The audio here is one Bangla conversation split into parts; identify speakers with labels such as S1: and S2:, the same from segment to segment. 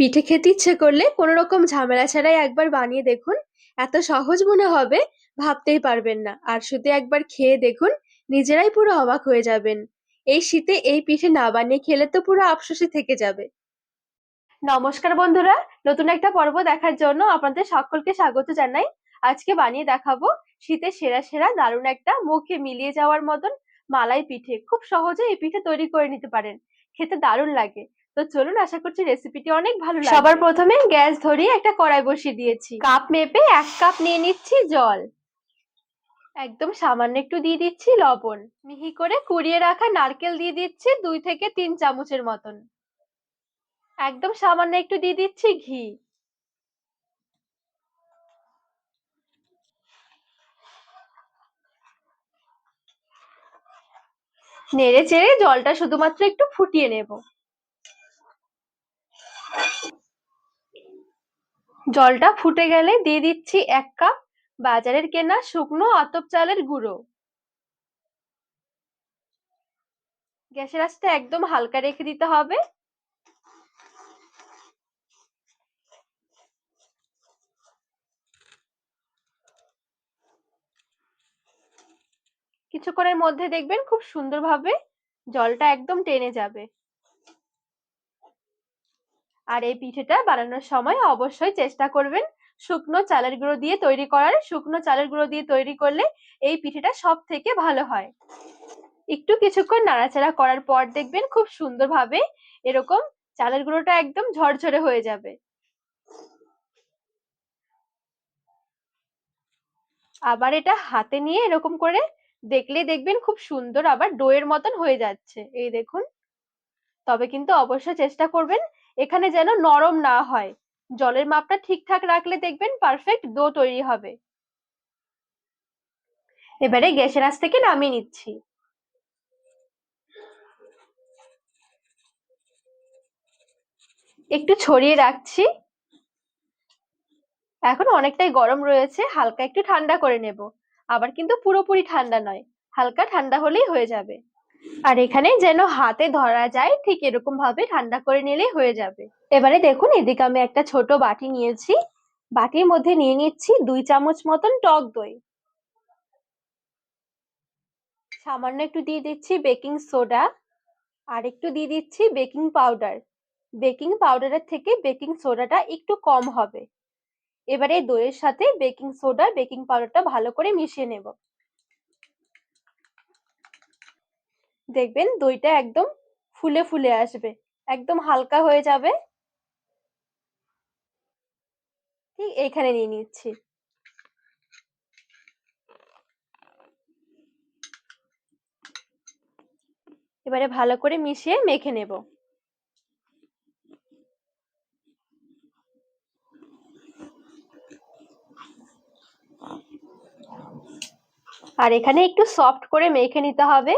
S1: পিঠে খেতে ইচ্ছে করলে কোনো রকম ঝামেলা ছাড়াই একবার বানিয়ে দেখুন। এত সহজ মনে হবে, ভাবতেই পারবেন না। আর শুধু একবার খেয়ে দেখুন, নিজেরাই পুরো অবাক হয়ে যাবেন। এই শীতে এই পিঠে না বানিয়ে খেলে তো পুরো আফসোসে থেকে যাবে। নমস্কার বন্ধুরা, নতুন একটা পর্ব দেখার জন্য আপনাদের সকলকে স্বাগত জানাই। আজকে বানিয়ে দেখাবো শীতের সেরা সেরা দারুণ একটা মুখে মিলিয়ে যাওয়ার মতন মালাই পিঠে। খুব সহজে এই পিঠে তৈরি করে নিতে পারেন। খেতে দারুণ লাগে। তো চলুন আশা করছি রেসিপিটি অনেক ভালো লাগবে। সবার প্রথমে গ্যাস ধরিয়ে একটা কড়াই বসিয়ে দিয়েছি। কাপ মেপে এক কাপ নিয়ে নিচ্ছি জল। একদম সামান্য একটু দিয়ে দিচ্ছি লবণ। মিহি করে কুড়িয়ে রাখা নারকেল দিয়ে দিচ্ছি দুই থেকে তিন চামচের মতন। একদম সামান্য একটু দিয়ে দিচ্ছি ঘি। নেড়ে চেড়ে জলটা শুধুমাত্র একটু ফুটিয়ে নেব। জলটা ফুটে গেলে দিয়ে দিচ্ছি এক কাপ বাজারের কেনা শুকনো আতপ চালের গুঁড়ো। গ্যাসের আঁচটা একদম হালকা রেখে দিতে হবে। কিছুক্ষণের মধ্যে দেখবেন খুব সুন্দরভাবে জলটা একদম টেনে যাবে। আর এই পিঠেটা বানানোর সময় অবশ্যই চেষ্টা করবেন শুকনো চালের গুঁড়ো দিয়ে তৈরি করার। শুকনো চালের গুঁড়ো দিয়ে তৈরি করলে এই পিঠেটা সব থেকে ভালো হয়। একটু কিছুক্ষণ নাড়াচাড়া করার পর দেখবেন খুব সুন্দরভাবে এরকম চালের গুঁড়োটা একদম ঝরঝরে হয়ে যাবে। আবার এটা হাতে নিয়ে এরকম করে দেখলেই দেখবেন খুব সুন্দর আবার ডোয়ের মতন হয়ে যাচ্ছে। এই দেখুন। তবে কিন্তু অবশ্যই চেষ্টা করবেন এখানে যেন নরম না হয়। জলের মাপটা ঠিকঠাক রাখলে দেখবেন পারফেক্ট ডো তৈরি হবে। এবারে গ্যাসের আঁচ থেকে নামিয়ে নিচ্ছি। একটু ছড়িয়ে রাখছি। এখন অনেকটাই গরম রয়েছে, হালকা একটু ঠান্ডা করে নেব। আবার কিন্তু পুরোপুরি ঠান্ডা নয়, হালকা ঠান্ডা হলেই হয়ে যাবে। আর এখানে যেন হাতে ধরা যায়, ঠিক এরকম ভাবে ঠান্ডা করে নিলেই হয়ে যাবে। এবারে দেখুন, এদিকে আমি একটা ছোট বাটি নিয়েছি। বাটির মধ্যে নিয়ে নিচ্ছি দুই চামচ মতন টক দই। সামান্য একটু দিয়ে দিচ্ছি বেকিং সোডা। আর একটু দিয়ে দিচ্ছি বেকিং পাউডার। বেকিং পাউডারের থেকে বেকিং সোডাটা একটু কম হবে। এবারে দইয়ের সাথে বেকিং সোডা, বেকিং পাউডারটা ভালো করে মিশিয়ে নেব। দেখবেন দইটা একদম ফুলে ফুলে আসবে, একদম হালকা হয়ে যাবে। ঠিক এইখানে নিয়ে নিচ্ছি। এবারে ভালো করে মিশিয়ে মেখে নেব। আর এখানে একটু সফট করে মেখে নিতে হবে।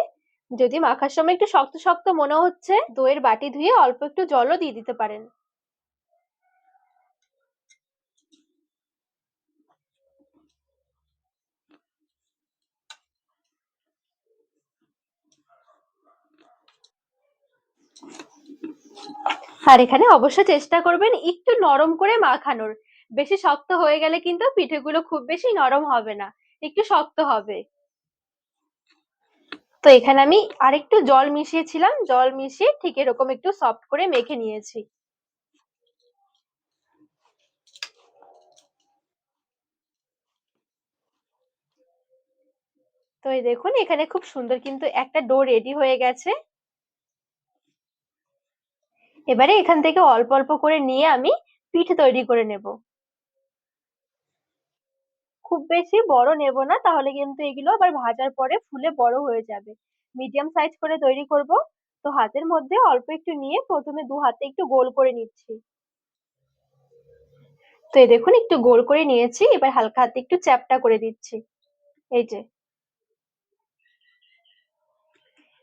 S1: যদি মাখার সময় একটু শক্ত শক্ত মনে হচ্ছে, দইয়ের বাটি ধুয়ে অল্প একটু জলও দিয়ে দিতে পারেন। আর এখানে অবশ্যই চেষ্টা করবেন একটু নরম করে মাখানোর। বেশি শক্ত হয়ে গেলে কিন্তু পিঠেগুলো খুব বেশি নরম হবে না, একটু শক্ত হবে। তো এখানে আমি আরেকটু জল মিশিয়েছিলাম। জল মিশিয়ে ঠিক এরকম একটু সফট করে মেখে নিয়েছি। তো এই দেখুন, এখানে খুব সুন্দর কিন্তু একটা ডো রেডি হয়ে গেছে। এবারে এখান থেকে অল্প অল্প করে নিয়ে আমি পিঠে তৈরি করে নেব। খুব বেশি বড় নেব না, তাহলে কিন্তু এগুলো আবার ভাজার পরে ফুলে বড় হয়ে যাবে। মিডিয়াম সাইজ করে তৈরি করব। তো হাতের মধ্যে অল্প একটু নিয়ে প্রথমে দু হাতে একটু গোল করে নিচ্ছি। তো এই দেখুন, একটু গোল করে নিয়েছি, এবার হালকা হাতে একটু চ্যাপটা করে দিচ্ছি। এই যে।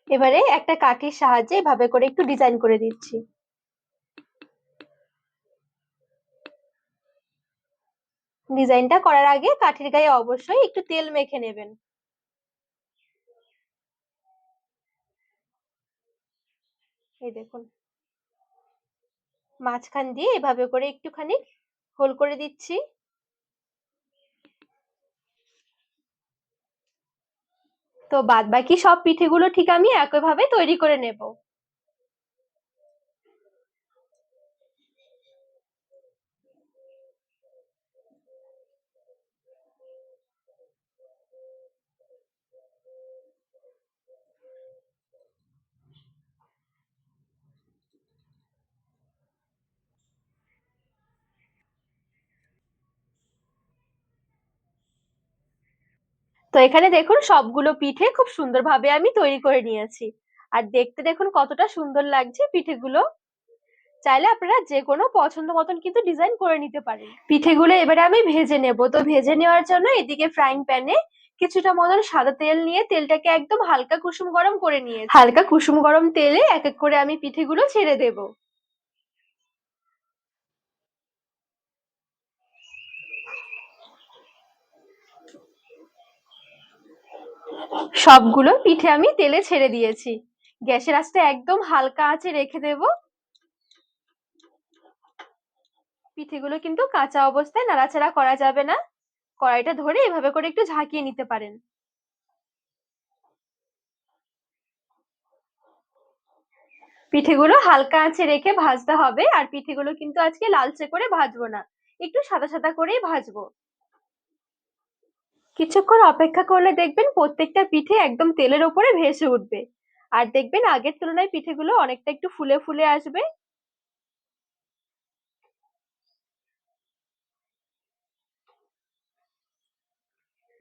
S1: এবারে একটা কাঠির সাহায্যে এভাবে করে একটু ডিজাইন করে দিচ্ছি। ডিজাইনটা করার আগে কাঠির গায়ে অবশ্যই একটু তেল মেখে নেবেন। এই দেখুন। মাঝখান দিয়ে এভাবে করে একটুখানি হোল করে দিচ্ছি। তো বাদ বাকি সব পিঠেগুলো ঠিক আমি একইভাবে তৈরি করে নেব। এখানে দেখুন সবগুলো পিঠে খুব সুন্দরভাবে আমি তৈরি করে নিয়েছি। আর দেখতে দেখুন কতটা সুন্দর লাগছে পিঠেগুলো। চাইলে আপনারা যে কোনো পছন্দ মতন কিন্তু ডিজাইন করে নিতে পারেন। পিঠেগুলো এবারে আমি ভেজে নেব। তো ভেজে নেওয়ার জন্য এদিকে ফ্রাইং প্যানে কিছুটা মতন সাদা তেল নিয়ে তেলটাকে একদম হালকা কুসুম গরম করে নিয়ে হালকা কুসুম গরম তেলে এক এক করে আমি পিঠেগুলো ছেড়ে দেব। সবগুলো পিঠে আমি তেলে ছেড়ে দিয়েছি। গ্যাসের আঁচটা একদম হালকা আঁচে রেখে দেব। পিঠেগুলো কিন্তু কাঁচা অবস্থায় নাড়াচাড়া করা যাবে না। কড়াইটা ধরে এভাবে করে একটু ঝাঁকিয়ে নিতে পারেন। পিঠেগুলো হালকা আঁচে রেখে ভাজতে হবে, আর পিঠেগুলো কিন্তু আজকে লালচে করে ভাজবো না। একটু সাদা সাদা করেই ভাজবো। কিছুক্ষণ অপেক্ষা করলে দেখবেন প্রত্যেকটা পিঠে একদম তেলের ওপরে ভেসে উঠবে। আর দেখবেন আগের তুলনায় পিঠেগুলো অনেকটা একটু ফুলে ফুলে আসবে।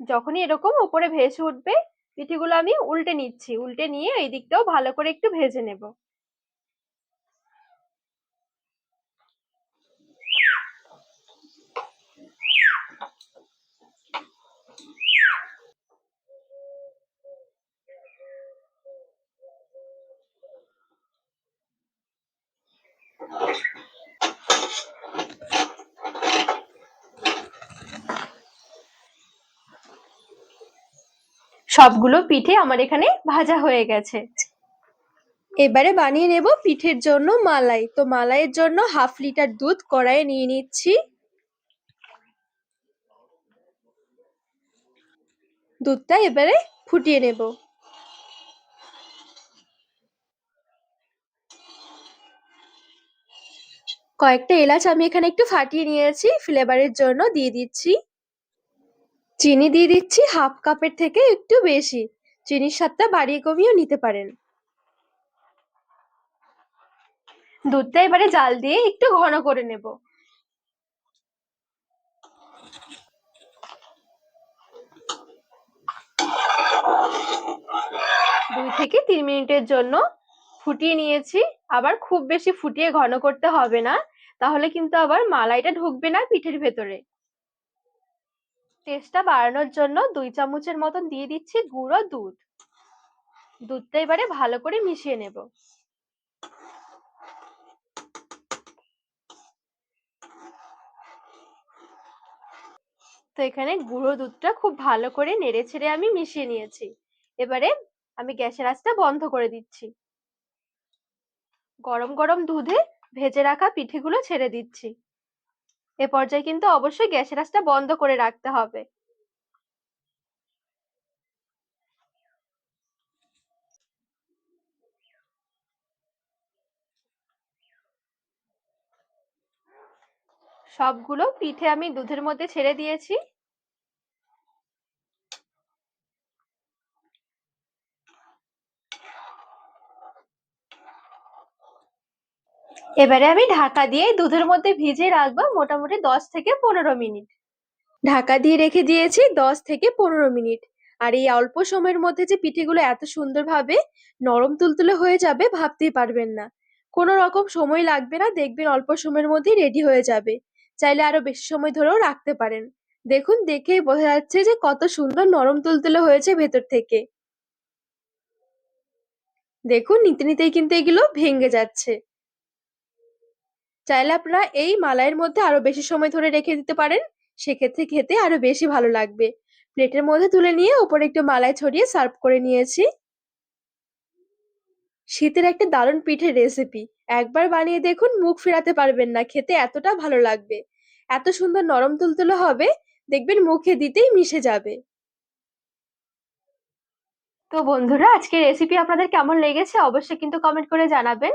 S1: যখনই এরকম উপরে ভেসে উঠবে, পিঠেগুলো আমি উল্টে নিচ্ছি। উল্টে নিয়ে এই দিকটাও ভালো করে একটু ভেজে নেব। সবগুলো পিঠে আমার এখানে ভাজা হয়ে গেছে। এবারে বানিয়ে নেব পিঠের জন্য মালাই। তো মালাইয়ের জন্য হাফ লিটার দুধ কড়াইয়ে নিয়ে নিচ্ছি। দুধটা এবারে ফুটিয়ে নেব। কয়েকটা এলাচ আমি এখানে একটু ফাটিয়ে নিয়েছি ফ্লেভারের জন্য দিয়ে দিচ্ছি। চিনি দিয়ে দিচ্ছি হাফ কাপের থেকে একটু বেশি। চিনির স্বাদটা বাড়িয়ে কমিয়েও নিতে পারেন। দুধটা এবারে জাল দিয়ে একটু ঘন করে নেব। দুই থেকে তিন মিনিটের জন্য ফুটিয়ে নিয়েছি। আবার খুব বেশি ফুটিয়ে ঘন করতে হবে না। তাহলে কিন্তু আবার মালাইটা ঢুকবে না পিঠের ভেতরে। টেস্টটা বাড়ানোর জন্য দুই চামচের মতন দিয়ে দিচ্ছি গুঁড়ো দুধ। দুধটা এবারে ভালো করে মিশিয়ে নেব। তো এখানে গুঁড়ো দুধটা খুব ভালো করে নেড়ে ছেড়ে আমি মিশিয়ে নিয়েছি। এবারে আমি গ্যাসের আঁচটা বন্ধ করে দিচ্ছি। গরম গরম দুধে ভেজে রাখা পিঠেগুলো ছেড়ে দিচ্ছি। এ পর্যায়ে কিন্তু অবশ্যই গ্যাসের আঁচটা বন্ধ করে রাখতে হবে। সবগুলো পিঠে আমি দুধের মধ্যে ছেড়ে দিয়েছি। এবারে আমি ঢাকা দিয়ে দুধের মধ্যে ভিজিয়ে রাখব মোটামুটি দশ থেকে পনেরো মিনিট। ঢাকা দিয়ে রেখে দিয়েছি দশ থেকে পনেরো মিনিট। আর এই অল্প সময়ের মধ্যে যে পিঠেগুলো এত সুন্দরভাবে নরম তুলতুলে হয়ে যাবে ভাবতেই পারবেন না। কোনো রকম সময় লাগবে না, দেখবেন অল্প সময়ের মধ্যেই রেডি হয়ে যাবে। চাইলে আরও বেশি সময় ধরেও রাখতে পারেন। দেখুন দেখেই বোঝা যাচ্ছে যে কত সুন্দর নরম তুলতুলে হয়েছে ভেতর থেকে। দেখুন, নিতে নিতেই কিন্তু এগুলো ভেঙে যাচ্ছে। চাইলে আপনারা এই মালাইয়ের মধ্যে আরও বেশি সময় ধরে রেখে দিতে পারেন, সেক্ষেত্রে খেতে আরও বেশি ভালো লাগবে। প্লেটের মধ্যে তুলে নিয়ে ওপরে একটু মালাই ছড়িয়ে সার্ভ করে নিয়েছি। শীতের একটা দারুণ পিঠের রেসিপি। একবার বানিয়ে দেখুন, মুখ ফেরাতে পারবেন না, খেতে এতটা ভালো লাগবে। এত সুন্দর নরম তুলতুলে হবে, দেখবেন মুখে দিতেই মিশে যাবে। তো বন্ধুরা, আজকের রেসিপি আপনাদের কেমন লেগেছে অবশ্যই কিন্তু কমেন্ট করে জানাবেন।